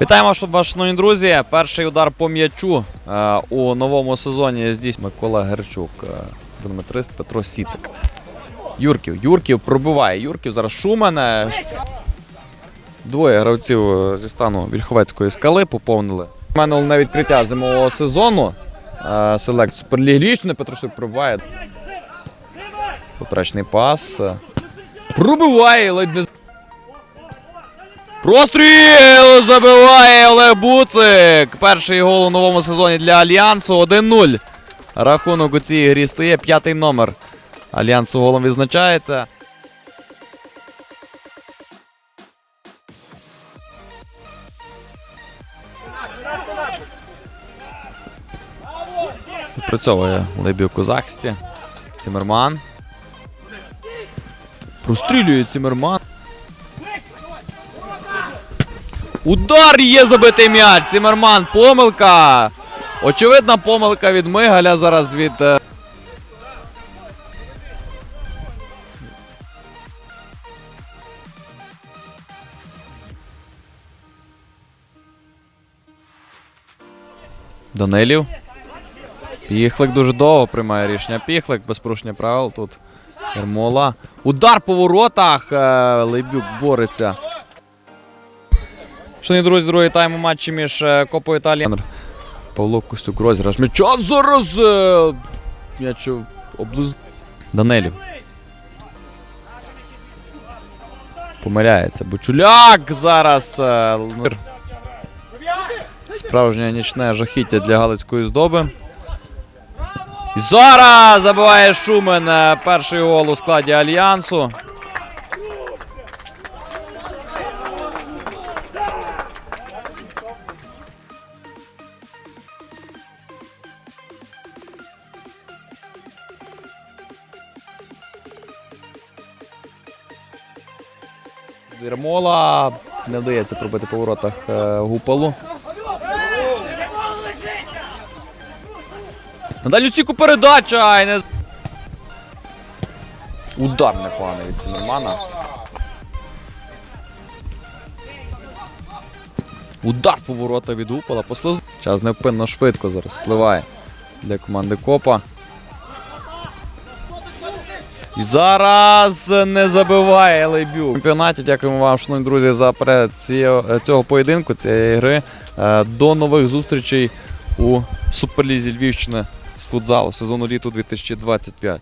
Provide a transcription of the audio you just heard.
Вітаємо вас, шановні друзі. Перший удар по м'ячу е, у новому сезоні здійснює Микола Герчук, е, Петро Сітик. Юрків. Юрків пробиває. Юрків зараз Шумен. е, Двоє гравців зі стану Вільховецької скали поповнили. У мене на відкриття зимового сезону. Селект Суперліги Лічне Петросюк пробиває. Поперечний пас. Пробиває ледь не. Простріл забиває Олег Буцик. Перший гол у новому сезоні для Альянсу 1-0. Рахунок у цій грі стає п'ятий номер. Альянсу голом відзначається. Відпрацьовує Лебюк у захисті. Цимерман. Прострілює Цимерман. Удар є забитий м'яч. Цимерман. Помилка. Очевидна помилка від Мигаля зараз від. е, Данилів. Піхлик дуже довго приймає рішення. Піхлик без порушення правил. Тут Ермола. Удар по воротах. Е, Лейбюк бореться. Шановні друзі, другий тайм у матчі між е, Копою Італії. Павло Костюк розіграш м'яча. Зараз е, м'яч облиз... Данилів. Помиляється. Бучуляк зараз. е, Справжнє нічне жахіття для Галицької здоби. І зараз забиває Шумен перший гол у складі Альянсу. Вірмола не вдається пробити по воротах е, Гупалу. На дальню стійку передача! І не... Удар непоганий від Цимермана. Удар по ворота від Гупала. Послиз... Час невпинно швидко зараз впливає для команди Копа. Зараз не забиває Лейбюк. В чемпіонаті дякуємо вам, шановні друзі, за перегляд цього поєдинку, цієї гри. Е, До нових зустрічей у Суперлізі Львівщини з футзалу сезону літу 2025.